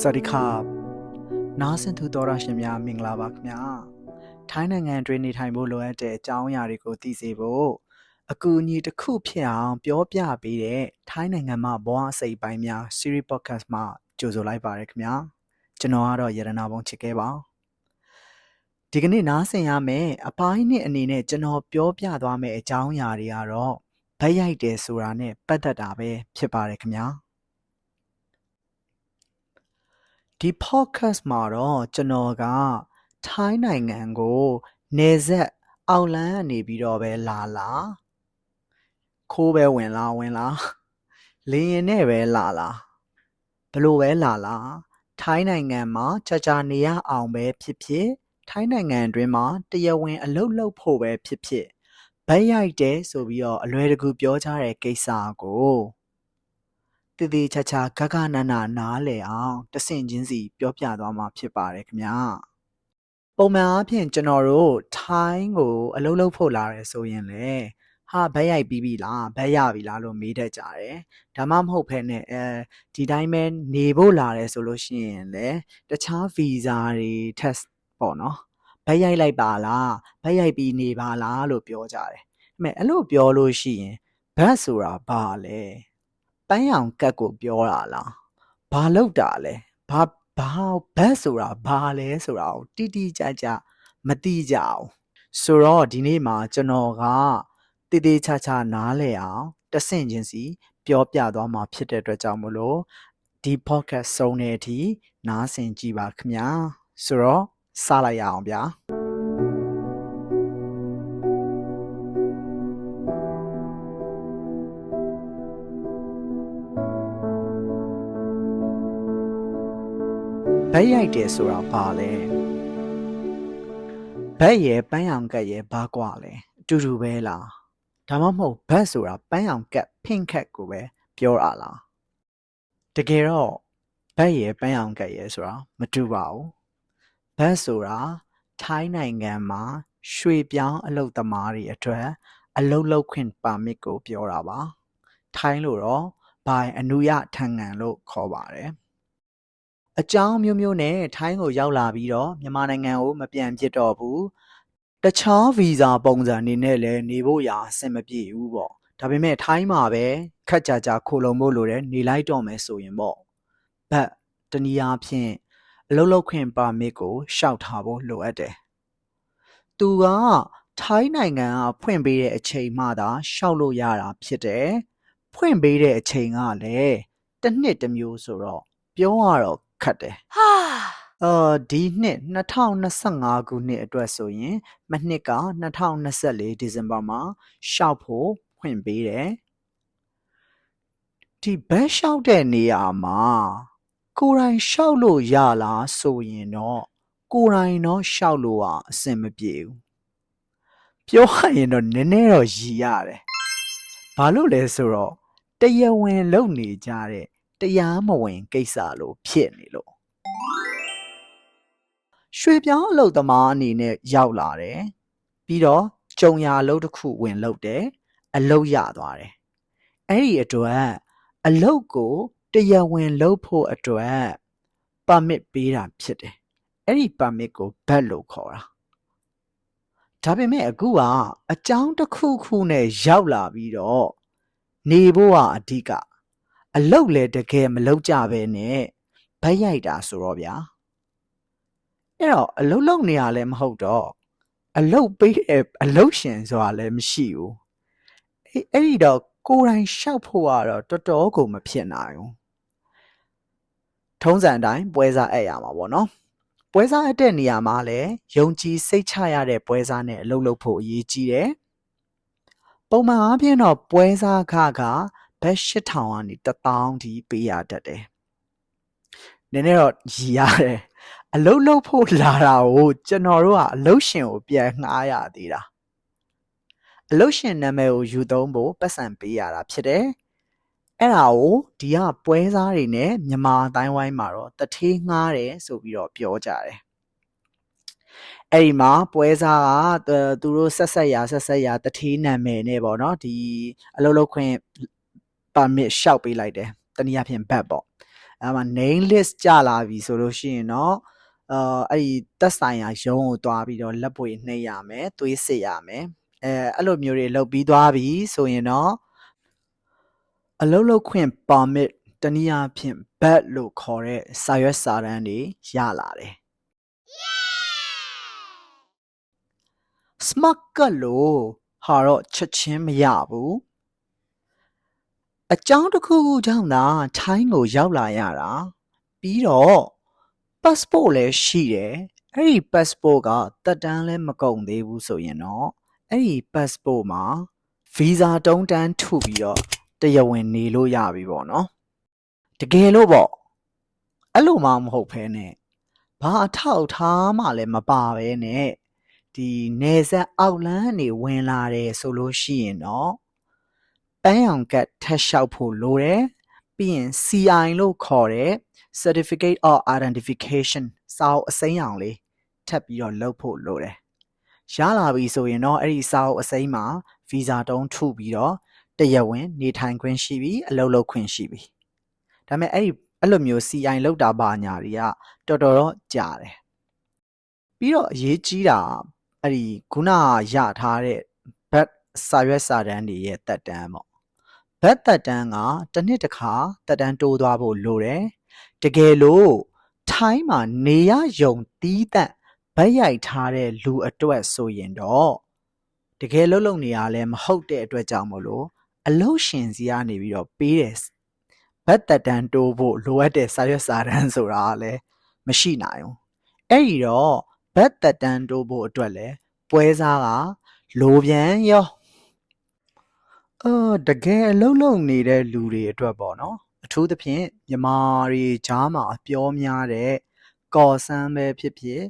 စวัสดีครับနားဆင်သူတော်ရရှင်များမင်္ဂလာပါခင်ဗျာထိုင်းနိုင်ငံတွင်နေထိုင်ဖို့လိုအပ်တဲ့အကြောင်းအရာတွေကိုသိစေဖို့အကူအညီတစ်ခုဖြစ်အောင်ပြောပြပေးတဲ့ထိုင်းနိုင်ငံမှာဘဝအစိပ်ပိုင်းများ series podcast မှာကြိုဆိုလိုက်ပါရခင်ဗျာကျွန်တော်ကတော့ရတနာပုံချစ်ခဲ့ပါဒီကနေ့နားဆင်ရမယ့်အပိုင်းနှစ်အနေနဲ့ကျွန်တော်ပြောပြသွားမယ့်အကြောင်းအရာတွေကတော့ဗက်ရိုက်တယ်ဆိုတာနဲ့ပတ်သက်တာပဲဖြစ်ပါတယ်ခင်ဗျာ ဒီ podcast မှာတော့ကျွန်တော်ကထိုင်းနိုင်ငံကိုနေဆက်အောက်လန်းကနေပြီးတော့ပဲလာလာခိုးပဲဝင်လာဝင်လာလေရင်နဲ့ပဲလာလာဘလို့ပဲလာလာထိုင်းနိုင်ငံမှာကြာကြာနေရအောင်ပဲဖြစ်ဖြစ်ထိုင်းနိုင်ငံအတွင်းမှာတရားဝင် အလုပ်လုပ်ဖို့ပဲဖြစ်ဖြစ်ဗတ်ရိုက်တယ်ဆိုပြီးတော့အလွယ်တကူပြောကြတဲ့ကိစ္စကို တည်တည်ချာချာဂဂနနနားလည်အောင်တဆင့်ချင်းစီပြောပြသွားမှာဖြစ်ပါတယ်ခင်ဗျာပုံမှန်အားဖြင့်ကျွန်တော်တို့ထိုင်းကိုအလုပ်လုပ်ဖို့လာရဲဆိုရင်လေဟာဗတ်ရိုက်ပြီးပြီလားဗတ်ရပြီလားလို့မေးတတ်ကြတယ်ဒါမှမဟုတ်ဖ ೇನೆ အဲဒီတိုင်းပဲနေဖို့လာရဲဆိုလို့ရှိရင်လေတခြားဗီဇာတွေ test ပေါ့နော်ဗတ်ရိုက်လိုက်ပါလားဗတ်ရိုက်ပြီးနေပါလားလို့ပြောကြတယ်ဒါပေမဲ့အဲ့လိုပြောလို့ရှိရင်ဗတ်ဆိုတာဘာလဲ ပန်းရောင်ကတ်ကိုပြောတာလားဘာလောက်တာလဲဘာဘာဘတ်ဆိုတာဘာလဲဆိုတာကိုတိတိကျကျမသိကြအောင်ဆိုတော့ဒီနေ့မှာကျွန်တော်ကတည်တည်ချာချာနားလည်အောင်တဆင့်ချင်းစီပြောပြသွားမှာဖြစ်တဲ့အတွက်ကြောင့်မလို့ဒီ podcast ဆုံးတဲ့အထိနားဆင်ကြည့်ပါခင်ဗျာဆိုတော့စလိုက်ရအောင်ဗျာ က်ရိုက်တယ်ဆိုတာဘာလဲဘက်ရယ်ပန်းရောင်ကက်ရယ်ဘာကွာလဲအတူတူပဲလားဒါမှမဟုတ်ဘက်ဆိုတာပန်းရောင်ကက်ဖင်ခက်ကိုပဲပြောတာလားတကယ်တော့ဘက်ရယ်ပန်းရောင်ကက်ရယ်ဆိုတာမတူပါဘူးဘက်ဆိုတာထိုင်းနိုင်ငံမှာရွှေပြောင်းအလုပ်သမားတွေအတွက်အလုပ်လုပ်ခွင့်ပါမစ်ကို ပြောတာပါထိုင်းလို့တော့ဘိုင်အနုရထံငံလို့ခေါ်ပါတယ် အကြောင်းမျိုးမျိုးနဲ့ထိုင်းကိုရောက်လာပြီးတော့မြန်မာနိုင်ငံကိုမပြန်ဖြစ်တော့ဘူးတခြားဗီဇာပုံစံအနေနဲ့လည်းနေဖို့ရာအဆင်မပြေဘူးပေါ့ဒါပေမဲ့ထိုင်းမှာပဲခက်ကြကြခိုလုံဖို့လိုတယ်နေလိုက်တော့မယ်ဆိုရင်ပေါ့ဘတ်တနည်းအားဖြင့်အလုပ်လုပ်ခွင့်ပါမစ်ကိုရှောက်ထားဖို့လိုအပ်တယ်သူကထိုင်းနိုင်ငံကဖွင့်ပေးတဲ့အချိန်မှသာရှောက်လို့ရတာဖြစ်တယ်ဖွင့်ပေးတဲ့အချိန်ကလည်းတစ်နှစ်တစ်မျိုးဆိုတော့ပြောရတော့ ခတ်တယ်အော်ဒီနှစ်2025ခုနှစ်အတွက်ဆိုရင် မနှစ်က2024ဒီဇင်ဘာမှာရှောက်ဖို့ဖွင့်ပေးတယ်ဒီဘက်ရှောက်တဲ့နေရာမှာကိုယ်တိုင်ရှောက်လို့ရလားဆိုရင်တော့ကိုယ်တိုင်တော့ရှောက်လို့อ่ะအဆင်မပြေဘူးပြောရရင်တော့နည်းနည်းတော့ရည်ရတယ်ဘာလို့လဲဆိုတော့တရားဝင်လုပ်နေကြတဲ့ တရားမဝင်ကိစ္စလို့ဖြစ်နေလို့ရွှေပြောင်းအလုပ်သမားအနေနဲ့ရောက်လာတယ်ပြီးတော့ကြုံရအလုပ်တစ်ခုဝင်လုပ်တယ်အလုပ်ရသွားတယ်အဲ့ဒီအတွက်အလုပ်ကိုတရားဝင်လုပ်ဖို့အတွက်ပါမစ်ပေးတာဖြစ်တယ်အဲ့ဒီပါမစ်ကိုဘတ်လို့ခေါ်တာဒါပေမဲ့အခုကအကြောင်းတစ်ခုခုနဲ့ရောက်လာပြီးတော့နေဖို့ကအဓိက အလုပ်လည်းတကယ်မလုပ်ကြဘဲနဲ့ဗတ်ရိုက်တာဆိုတော့ဗျာအဲ့တော့အလုတ်လုံနေရလည်းမဟုတ်တော့အလုတ်ပေးတဲ့အလုတ်ရှင်ဆိုတာလည်းမရှိဘူးအဲ့အဲ့ဒီတော့ကိုယ်တိုင်ရှောက်ဖို့ကတော့တော်တော်ကိုမဖြစ်နိုင်ဘူးထုံးစံအတိုင်းပွဲစားအဲ့ရမှာပေါ့နော်ပွဲစားအပ်တဲ့နေရာမှာလည်းယုံကြည်စိတ်ချရတဲ့ပွဲစားနဲ့အလုပ်လုပ်ဖို့အရေးကြီးတယ်ပုံမှန်အားဖြင့်တော့ပွဲစားခက ဘတ်8000ကနေ1000ထိပေးရတတ်တယ်နည်းနည်းတော့ရည်ရတယ်အလုတ်လုတ်ဖို့လာတာကိုကျွန်တော်တို့ကအလုတ်ရှင်ကိုပြန်ငှားရသေးတာအလုတ်ရှင်နာမည်ကိုယူသုံးဖို့ပတ်စံပေးရတာဖြစ်တယ်အဲ့ဒါကိုဒီကပွဲစားတွေနဲ့မြန်မာအတိုင်းဝိုင်းမှာတော့တထေးငှားတယ်ဆိုပြီးတော့ပြောကြတယ်အဲ့ဒီမှာပွဲစားကသူသူတို့ဆက်ဆက်ရာဆက်ဆက်ရာတထေးနာမည်နဲ့ပေါ့နော်ဒီအလုတ်လုတ်ခွင့် ပါမစ်ရှောက်ပေးလိုက်တယ်တနည်းအားဖြင့်ဘတ်ပေါ့အဲမှာ name list ကြလာပြီဆိုလို့ရှိရင်တော့အာအဲ့ဒီသက်ဆိုင်ရာရုံးကိုတွားပြီးတော့လက်ပွေနှိပ်ရမယ်သွေးစစ်ရမယ်အဲအဲ့လိုမျိုးတွေလုပ်ပြီးသွားပြီဆိုရင်တော့အလုပ်လုပ်ခွင့် permit တနည်းအားဖြင့် badge လို့ခေါ်တဲ့စာရွက်စာတမ်းတွေရလာတယ် smart card လို့ဟာတော့ချက်ချင်းမရဘူး အကြောင်းတစ်ခုခုကြောင့်သာထိုင်းကိုရောက်လာရတာပြီးတော့ passport လည်းရှိတယ်အဲ့ဒီ passport ကတက်တန်းလည်းမကုန်သေးဘူးဆိုရင်တော့အဲ့ဒီ passport မှာ visa တုံးတန်းထုပြီးတော့တရားဝင်နေလို့ရပြီပေါ့နော်တကယ်လို့ပေါ့အဲ့လိုမှမဟုတ်ဖ ೇನೆ ဘာအထောက်အထားမှလည်းမပါဘဲနဲ့ဒီနေဆက်အောက်လန်းနေဝင်လာတယ်ဆိုလို့ရှိရင်တော့ ပန်းရောင်ကတ်ထက်လျှောက်ဖို့လိုတယ် ပြီးရင် CI လို့ခေါ်တဲ့ Certificate of Identification စာအုပ်အစိမ်းအောင်လေးထပ်ပြီးတော့လုပ်ဖို့လိုတယ်ရလာပြီဆိုရင်တော့အဲ့ဒီစာအုပ်အစိမ်းမှာ visa တုံးထုပြီးတော့တရားဝင်နေထိုင်ခွင့်ရှိပြီအလုပ်လုပ်ခွင့်ရှိပြီဒါပေမဲ့အဲ့ဒီအဲ့လိုမျိုး CI လောက်တာပါညာတွေကတော်တော်တော့ကြာတယ်ပြီးတော့အရေးကြီးတာအဲ့ဒီခုနရထားတဲ့ back စာရွက်စာတမ်းတွေရဲ့တက်တန်းပေါ့ ဘတ်တက်တန်းကတစ်နှစ်တစ်ခါတက်တန်းတိုးသွားဖို့လိုတယ်တကယ်လို့ထိုင်းမှာနေရယုံတီးတန့်ဗတ်ရိုက်ထားတဲ့လူအတွက်ဆိုရင်တော့တကယ်လုံးလုံးနေရလဲမဟုတ်တဲ့အတွက်ကြောင့်မလို့အလုတ်ရှင်စီကနေပြီးတော့ပေးတယ်ဘတ်တက်တန်းတိုးဖို့လိုအပ်တဲ့စာရွက်စာတမ်းဆိုတာကလည်းမရှိနိုင်ဘူးအဲ့ဒီတော့ဘတ်တက်တန်းတိုးဖို့အတွက်လဲပွဲစားကလိုပြန်ရော အော် တကယ်အလုံးလုံးနေတဲ့လူတွေအတွက်ပေါ့နော် အထူးသဖြင့် မြန်မာတွေကြားမှာ အပြောများတဲ့ ကော်ဆန်းပဲဖြစ်ဖြစ်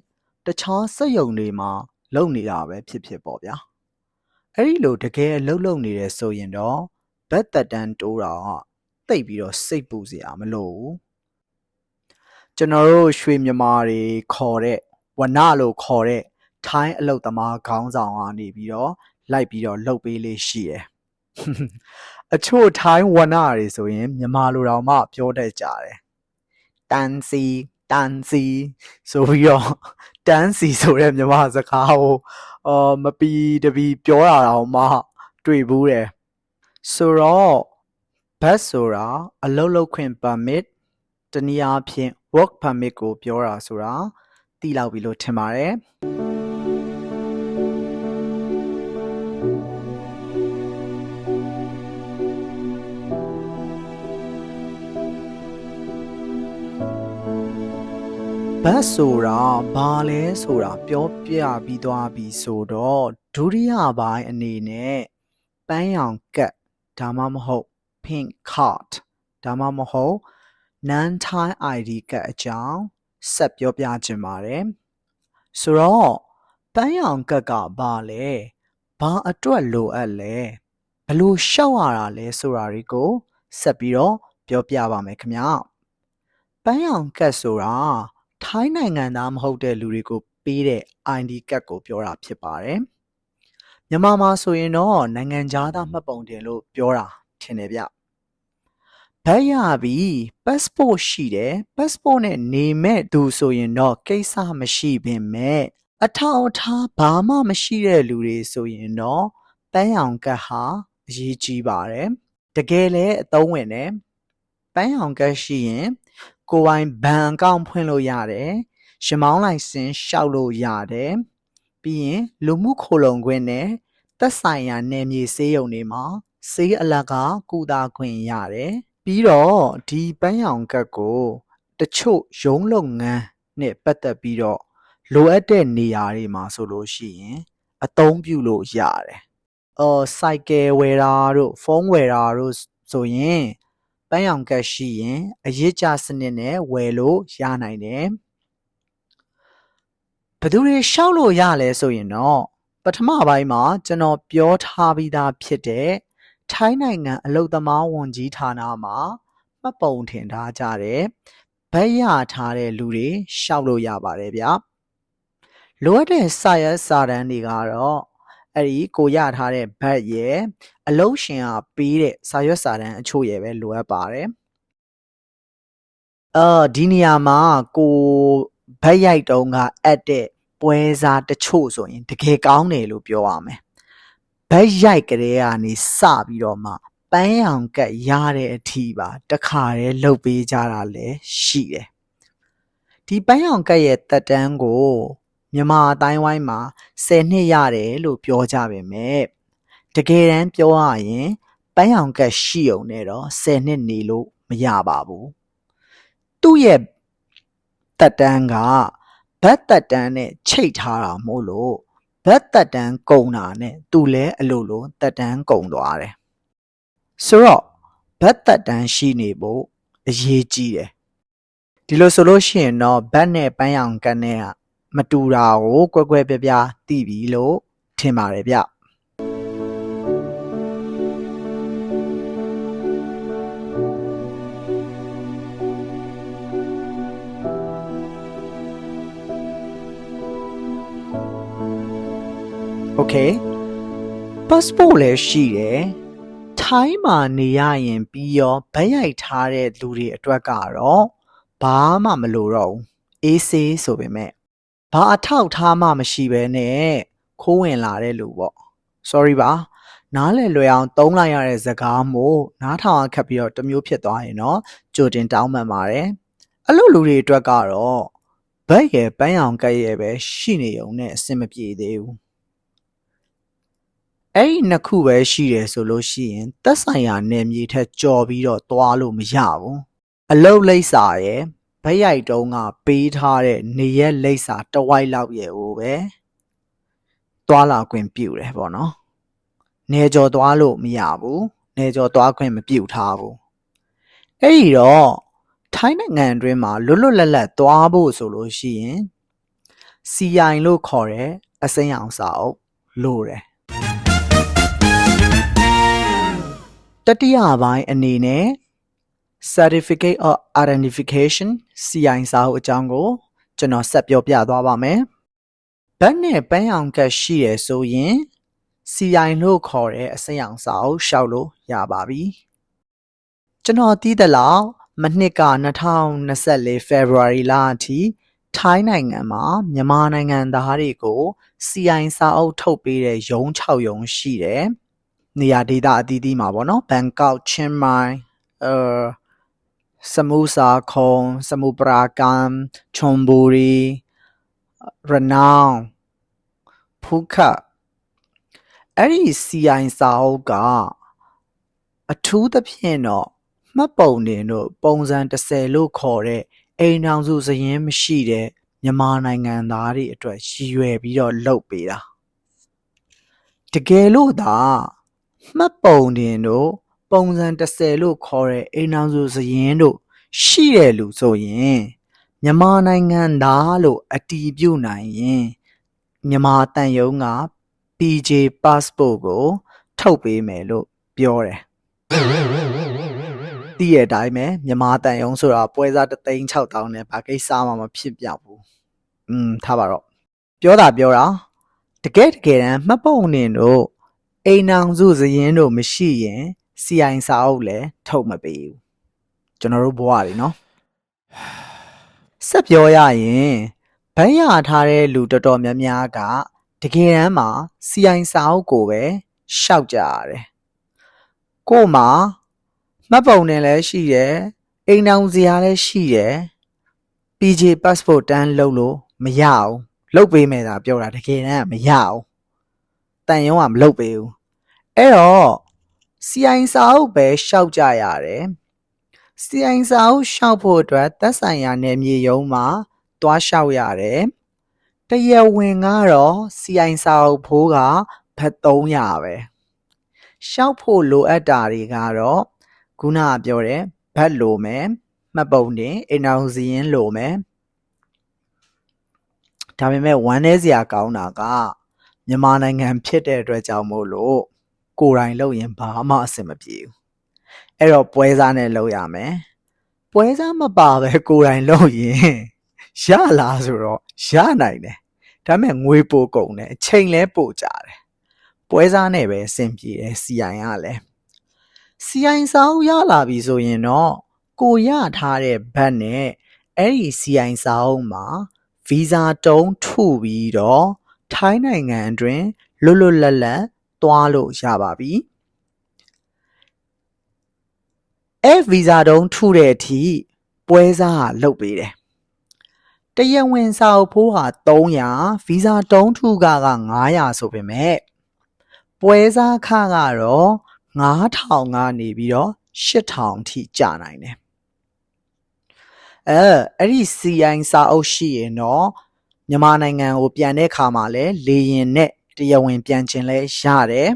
တခြားစက်ယုံတွေမှာ လုပ်နေတာပဲဖြစ်ဖြစ်ပေါ့ဗျာ အဲ့ဒီလို တကယ်အလုံးလုံးနေတယ်ဆိုရင်တော့ ဘတ်တက်တန်းတိုးတာကတိတ်ပြီးတော့ စိတ်ပူစရာမလိုဘူး ကျွန်တော်တို့ ရွှေမြန်မာတွေခေါ်တဲ့ဝနလို့ခေါ်တဲ့ ထိုင်းအလုတ်သမားခေါင်းဆောင်ကနေပြီးတော့ လိုက်ပြီးတော့လှုပ်ပေးလေးရှိတယ် အချို့ထိုင်းဝနတွေဆိုရင်မြန်မာလိုတောင်မှပြောတတ်ကြတယ်တန်စီတန်စီဆိုပြီးတော့တန်စီဆိုတဲ့မြန်မာစကားကိုအော်မပီတပီပြောတာတော့မှတွေ့ဘူးတယ်ဆိုတော့ဘတ်ဆိုတာအလုပ်လုပ်ခွင့် permit တနည်းအားဖြင့် work permit ကိုပြောတာဆိုတာသိလောက်ပြီလို့ထင်ပါတယ် ဘတ်ဆိုတာဘာလဲဆိုတာပြောပြပြီးသွားပြီဆိုတော့ဒုတိယပိုင်းအနေနဲ့ပန်းရောင်ကတ်ဒါမှမဟုတ် pink card ဒါမှမဟုတ် non thai id ကတ်အကြောင်းဆက်ပြောပြခြင်းပါတယ်ဆိုတော့ပန်းရောင်ကတ်ကဘာလဲဘာအတွက်လိုအပ်လဲဘလို့ရှောက်ရတာလဲဆိုတာတွေကိုဆက်ပြီးတော့ပြောပြပါမယ်ခင်ဗျာပန်းရောင်ကတ်ဆိုတာ ထိုင်းနိုင်ငံသားမဟုတ်တဲ့လူတွေကိုပေးတဲ့ ID ကတ်ကိုပြောတာဖြစ်ပါတယ်မြန်မာမှာဆိုရင်တော့နိုင်ငံသားသားမှတ်ပုံတင်လို့ပြောတာထင်တယ်ဗျဘတ်ရပြီ passport ရှိတယ် passport နဲ့နေမဲ့သူဆိုရင်တော့ကိစ္စမရှိပင်မဲ့အထောက်အထားဘာမှမရှိတဲ့လူတွေဆိုရင်တော့ပန်းရောင်ကတ်ဟာအရေးကြီးပါတယ်တကယ်လည်းအသုံးဝင်တယ်ပန်းရောင်ကတ်ရှိရင် ကိုယ်ပိုင်ဘဏ်အကောင့်ဖွင့်လို့ရတယ်ရှမောင်းလိုင်စင်လျှောက်လို့ရတယ်ပြီးရင်လူမှုခိုလုံခွင့်နဲ့သက်ဆိုင်ရာနယ်မြေစေးရုံတွေမှာစေးအလကကုသခွင့်ရတယ်ပြီးတော့ဒီပန်းရောင်ကတ်ကိုတချို့ရုံးလုပ်ငန်းနဲ့ပတ်သက်ပြီးတော့လိုအပ်တဲ့နေရာတွေမှာဆိုလို့ရှိရင် အသုံးပြုလို့ရတယ်။အော်စိုက်ကယ်ဝယ်တာတို့ဖုန်းဝယ်တာတို့ဆိုရင် ပန်းရောင်ကတ်ရှိရင်အရေးကြစနစ်နဲ့ဝယ်လို့ရနိုင်တယ်။ဘယ်သူတွေရှောက်လို့ရလဲဆိုရင်တော့ပထမပိုင်းမှာကျွန်တော်ပြောထားပြီးသားဖြစ်တဲ့ထိုင်းနိုင်ငံအလုတ်သမားဝန်ကြီးဌာနမှာမှတ်ပုံထင်ထားကြတဲ့ဗတ်ရထားတဲ့လူတွေရှောက်လို့ရပါတယ်ဗျ။လိုအပ်တဲ့စာရွက်စာတမ်းတွေကတော့ အဲ့ဒီကိုရထားတဲ့ဘတ်ရဲ့အလုတ်ရှင်ကပေးတဲ့စာရွက်စာတမ်းအချို့ရဲ့ပဲလိုအပ်ပါတယ်အာဒီနေရာမှာကိုဘက်ရိုက်တုံးကအပ်တဲ့ပွဲစားတချို့ဆိုရင်တကယ်ကောင်းတယ်လို့ပြောရမယ်ဘက်ရိုက်ကလေးကနေစပြီးတော့မှပန်းရောင်ကတ်ရတဲ့အထိပါတခါတည်းလှုပ်ပေးကြတာလည်းရှိတယ်ဒီပန်းရောင်ကတ်ရဲ့တက်တန်းကို မြန်မာအတိုင်းဝိုင်းမှာ10နှစ်ရတယ်လို့ပြောကြပါမယ်တကယ်တမ်းပြောရရင်ပန်းရောင်ကတ်ရှိုံနဲ့တော့10နှစ်နေလို့မရပါဘူးသူ့ရဲ့တက်တန်းကဘတ်တက်တန်းနဲ့ချိတ်ထားတာမို့လို့ဘတ်တက်တန်းကုံတာနဲ့သူလည်းအလိုလိုတက်တန်းကုံသွားတယ်ဆိုတော့ဘတ်တက်တန်းရှိနေဖို့အရေးကြီးတယ်ဒီလိုဆိုလို့ရှိရင်တော့ဘတ်နဲ့ပန်းရောင်ကတ်နဲ့က မတူတာကိုကွက်ကွက်ပြားပြားသိပြီလို့ထင်ပါတယ်ဗျ Okay passport လည်းရှိတယ်ထိုင်းမှာနေရရင်ပြီးရောဗတ်ရိုက်ထားတဲ့လူတွေအတွက်ကတော့ဘာမှမလိုတော့ဘူးအေးဆေးဆိုပေမဲ့ ဘာအထောက်ထားမှမရှိဘဲနဲ့ခိုးဝင်လာတဲ့လူပေါ့ sorry ပါနားလည်လွယ်အောင်သုံးလိုက်ရတဲ့စကားမို့နားထောင်အခက်ပြီးတော့တစ်မျိုးဖြစ်သွားရင်တော့ကြိုတင်တောင်းပန်ပါတယ်အဲ့လိုလူတွေအတွက်ကတော့ဘတ်ရဲ့ပန်းရောင်ကက်ရဲ့ပဲရှိနေုံနဲ့အဆင်မပြေသေးဘူးအဲ့ဒီနှစ်ခုပဲရှိတယ်ဆိုလို့ရှိရင်သက်ဆိုင်ရာနယ်မြေထက်ကြော်ပြီးတော့သွားလို့မရဘူးအလုတ်လိပ်စာရဲ့ ဗက်ရိုက်တုံးကပေးထားတဲ့နေရက်လိပ်စာတစ်ဝိုက်လောက်ရဲ့ဟိုပဲသွားလာခွင့်ပြုတယ်ပေါ့နော်နေကြော်သွားလို့မရဘူးနေကြော်သွားခွင့်မပြုထားဘူးအဲ့ဒီတော့ထိုင်းနိုင်ငံအတွင်းမှာလွတ်လွတ်လပ်လပ်သွားဖို့ဆိုလို့ရှိရင် CI လို့ခေါ်တဲ့အစိမ်းအောင်စာအုပ်လို့တယ်တတိယပိုင်းအနေနဲ့ certificate of identification CI စာအုပ်အကြောင်းကိုကျွန်တော်ဆက်ပြောပြသွားပါမယ်။ဘတ်နဲ့ပန်းရောင်ကတ်ရှိရဆိုရင် CI လို့ခေါ်တဲ့အစိမ်းရောင်စာအုပ်ရှောက်လို့ရပါပြီ။ကျွန်တော်သိသလောက်မနှစ်က2024 February လအထိထိုင်းနိုင်ငံမှာမြန်မာနိုင်ငံသားတွေကို CI စာအုပ်ထုတ်ပေးတဲ့ရုံး6ရုံးရှိတယ်။နေရာဒေသအသီးသီးမှာပေါ့နော်ဘန်ကောက်ချင်းမိုင်အဲ စမူစာခုံစမူပရာကန်ချွန်ဘူရီရနောင်ဖူခတ်အဲ့ဒီ CI စာအုပ်ကအထူးသဖြင့်တော့မှတ်ပုံတင်တို့ပုံစံ30လို့ခေါ်တဲ့အိမ်ထောင်စုစရင်မရှိတဲ့မြန်မာနိုင်ငံသားတွေအတွက်ရည်ရွယ်ပြီးတော့လုပ်ပေးတာတကယ်လို့သာမှတ်ပုံတင်တို့ ပုံစံ30လို့ခေါ်တဲ့အိမ်အောင်စုစရင်တို့ရှိတဲ့လူဆိုရင်မြန်မာနိုင်ငံသားလို့အတီးပြုတ်နိုင်ရင်မြန်မာတန်ယုံက PJ passport ကို ထုတ်ပေးမယ်လို့ပြောတယ်။သိရတဲ့အတိုင်းပဲမြန်မာတန်ယုံဆိုတာပွဲစား3သိန်း6000နဲ့ဘာကိစ္စမှမဖြစ်ပြဘူး။อืมထားပါတော့ပြောတာပြောတာတကယ်တကယ်တမ်းမှတ်ပုံတင်တို့အိမ်အောင်စုစရင်တို့မရှိရင် CI စာအုပ်လည်းထုတ်မပေးဘူးကျွန်တော်တို့ဘဝတွေနော်ဆက်ပြောရရင်ဘန်းရထားတဲ့လူတော်တော်များများကတကယ်တမ်းမှာ CI စာအုပ်ကိုပဲရှောက်ကြရတယ်ကို့မှာမှတ်ပုံတင်လည်းရှိတယ်အိမ်အောင်စရာလည်းရှိတယ် PJ passport တန်းလုပ်လို့မရအောင်လုပ်ပေးမယ်သာပြောတာတကယ်တမ်းကမရအောင်တန်ရုံးကမလုပ်ပေးဘူးအဲ့တော့ CI စာအုပ်ပဲရှောက်ကြရတယ် CI စာအုပ်ရှောက်ဖို့အတွက်သက်ဆိုင်ရာနယ်မြေရုံးမှာသွားရှောက်ရတယ်တရားဝင်ကတော့ CI စာအုပ်ဖိုးကဘတ်300ပဲရှောက်ဖို့လိုအပ်တာတွေကတော့ခုနကပြောတယ်ဘတ်လိုမယ်မှတ်ပုံတင်အိမ်အောင်စီရင်လိုမယ်ဒါပေမဲ့ဝမ်းနည်းစရာကောင်းတာကမြန်မာနိုင်ငံဖြစ်တဲ့အတွက်ကြောင့်မို့လို့ ကိုယ်တိုင်လုပ်ရင်ဘာမှအဆင်မပြေဘူးအဲ့တော့ပွဲစားနဲ့လုပ်ရမယ်ပွဲစားမပါပဲကိုယ်တိုင်လုပ်ရင်ရလားဆိုတော့ရနိုင်တယ်ဒါပေမဲ့ငွေပိုကုန်တယ်အချိန်လဲပိုကြတယ်ပွဲစားနဲ့ပဲအဆင်ပြေတယ် CI ကလည်း CI စာအုပ်ရလာပြီဆိုရင်တော့ကိုရထားတဲ့ဘတ်နဲ့အဲ့ဒီ CI စာအုပ်မှာဗီဇာတုံးထုပြီးတော့ထိုင်းနိုင်ငံအတွင်းလွတ်လွတ်လပ်လပ် သွားလို့ရပါပြီအဲ့ဗီဇာတုံးထုတဲ့အထိပွဲစားကလုပ်ပေးတယ်တရဝင်စာအုပ်ဖိုးဟာ300ဗီဇာတုံးထုကက900ဆိုပေမဲ့ပွဲစားခကတော့9000ကနေပြီးတော့8000ထိကျနိုင်တယ်အဲအဲ့ဒီ CI စာအုပ်ရှိရင်တော့မြန်မာနိုင်ငံကိုပြန်တဲ့ခါမှာလဲလေရင်နဲ့ တရားဝင်ပြန်ခြင်းလဲရတယ်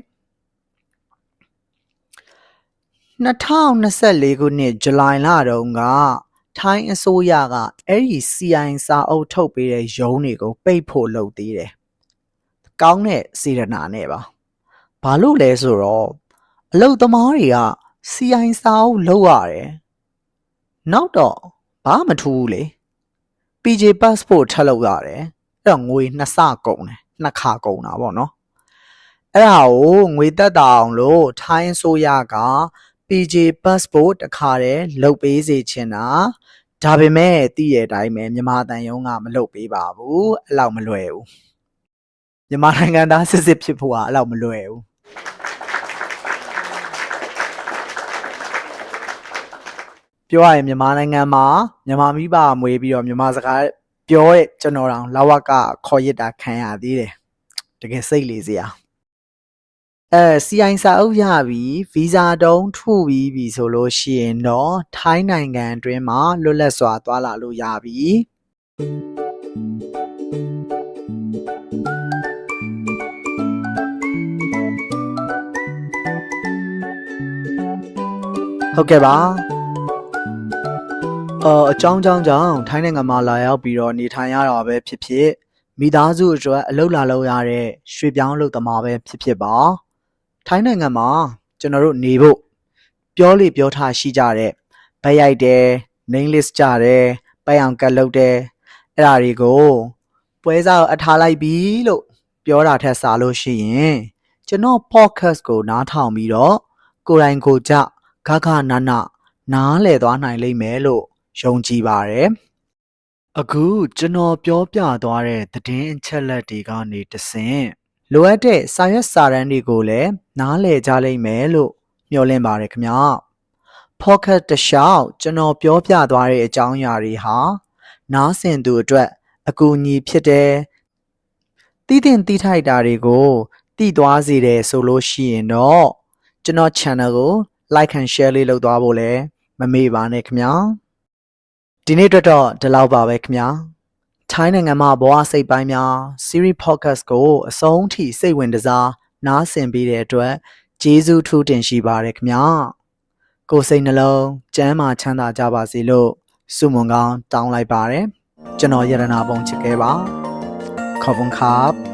2024ခုနှစ်ဇူလိုင်လတုန်းကထိုင်းအစိုးရကအဲ့ဒီ CI စာအုပ်ထုတ်ပေးတဲ့ရုံးတွေကိုပိတ်ဖို့လုပ်သေးတယ်။ကောင်းတဲ့စေတနာနဲ့ပါ။ဘာလို့လဲဆိုတော့အလုတ်သမားတွေက CI စာအုပ်လုပ်ရတယ်။နောက်တော့ဘာမထူးဘူးလေ။ PJ passport ထပ်လုပ်ရတယ်။အဲ့တော့ငွေနှစ်ဆကုန်တယ်။ နှစ်ခါကုန်တာပေါ့နော်။အဲ့ဒါကိုငွေတက်တာအောင်လို့ထိုင်းအစိုးရက PJ passport တခါတည်းလုပ်ပေးစေချင်တာဒါပေမဲ့သိရတဲ့အတိုင်းပဲမြန်မာတန်ယုံကမလုပ်ပေးပါဘူးအဲ့လောက်မလွယ်ဘူးမြန်မာနိုင်ငံသားစစ်စစ်ဖြစ်ဖို့ကအဲ့လောက်မလွယ်ဘူးပြောရရင်မြန်မာနိုင်ငံမှာမြန်မာမိဘမွေးပြီးတော့မြန်မာစကား ပြောတဲ့ကျွန်တော်တောင်လဝကခေါ်ရစ်တာခံရသေးတယ်တကယ်စိတ်လေးစရာအဲ CI စာအုပ်ရပြီဗီဇာတုံးထုပြီးပြီဆိုလို့ရှိရင်တော့ထိုင်းနိုင်ငံအတွင်းမှာလွတ်လပ်စွာသွားလာလို့ရပြီဟုတ်ကဲ့ပါ အော်အကြောင်းကြောင်းကြောင့်ထိုင်းနိုင်ငံမှာလာရောက်ပြီးတော့နေထိုင်ရတာပဲဖြစ်ဖြစ်မိသားစုအတွက်အလုပ်လာလုပ်ရတဲ့ရွှေပြောင်းလုပ်သမားပဲဖြစ်ဖြစ်ပါထိုင်းနိုင်ငံမှာကျွန်တော်တို့နေဖို့ပြောလေပြောထားရှိကြတဲ့ဗက်ရိုက်တယ် name list ကြတယ်ပိုင်အောင်ကတ်လုပ်တယ်အဲ့ဒါတွေကိုပွဲစားကိုအထားလိုက်ပြီလို့ပြောတာထက်စားလို့ရှိရင်ကျွန်တော် podcast ကိုနားထောင်ပြီးတော့ကိုယ်တိုင်ကိုယ်ကြခခနာနာနားလည်သွားနိုင်လိမ့်မယ်လို့ ယုံကြည်ပါတယ်အခုကျွန်တော်ပြောပြသွားတဲ့သတင်းအချက်လက်တွေကနေတဆင့်လိုအပ်တဲ့စာရွက်စာတမ်းတွေကိုလည်းနားလည်ကြလိမ့်မယ်လို့မျှော်လင့်ပါတယ်ခင်ဗျာ Pocket တခြားကျွန်တော်ပြောပြသွားတဲ့အကြောင်းအရာတွေဟာနားဆင်သူအတွက်အကူအညီဖြစ်တယ်တည်တင်တည်ထိုက်တာတွေကိုတည်သွားစေတယ်ဆိုလို့ရှိရင်တော့ကျွန်တော် channel ကို like and share လေးလုပ်သွားဖို့လည်းမမေ့ပါနဲ့ခင်ဗျာ ဒီနေ့အတွက်တော့ဒီလောက်ပါပဲခင်ဗျာထိုင်းနိုင်ငံမှာဘဝစိတ်ပိုင်းများ series podcast ကိုအဆုံးထိစိတ်ဝင်စားနားဆင်ပေးတဲ့အတွက်ကျေးဇူးထူးတင်ရှိပါတယ်ခင်ဗျာကိုယ်စိတ်နှလုံးကျမ်းမာချမ်းသာကြပါစေလို့ဆုမွန်ကောင်းတောင်းလိုက်ပါတယ်ကျွန်တော်ယရနာပုံချစ်ခဲ့ပါขอบคุณครับ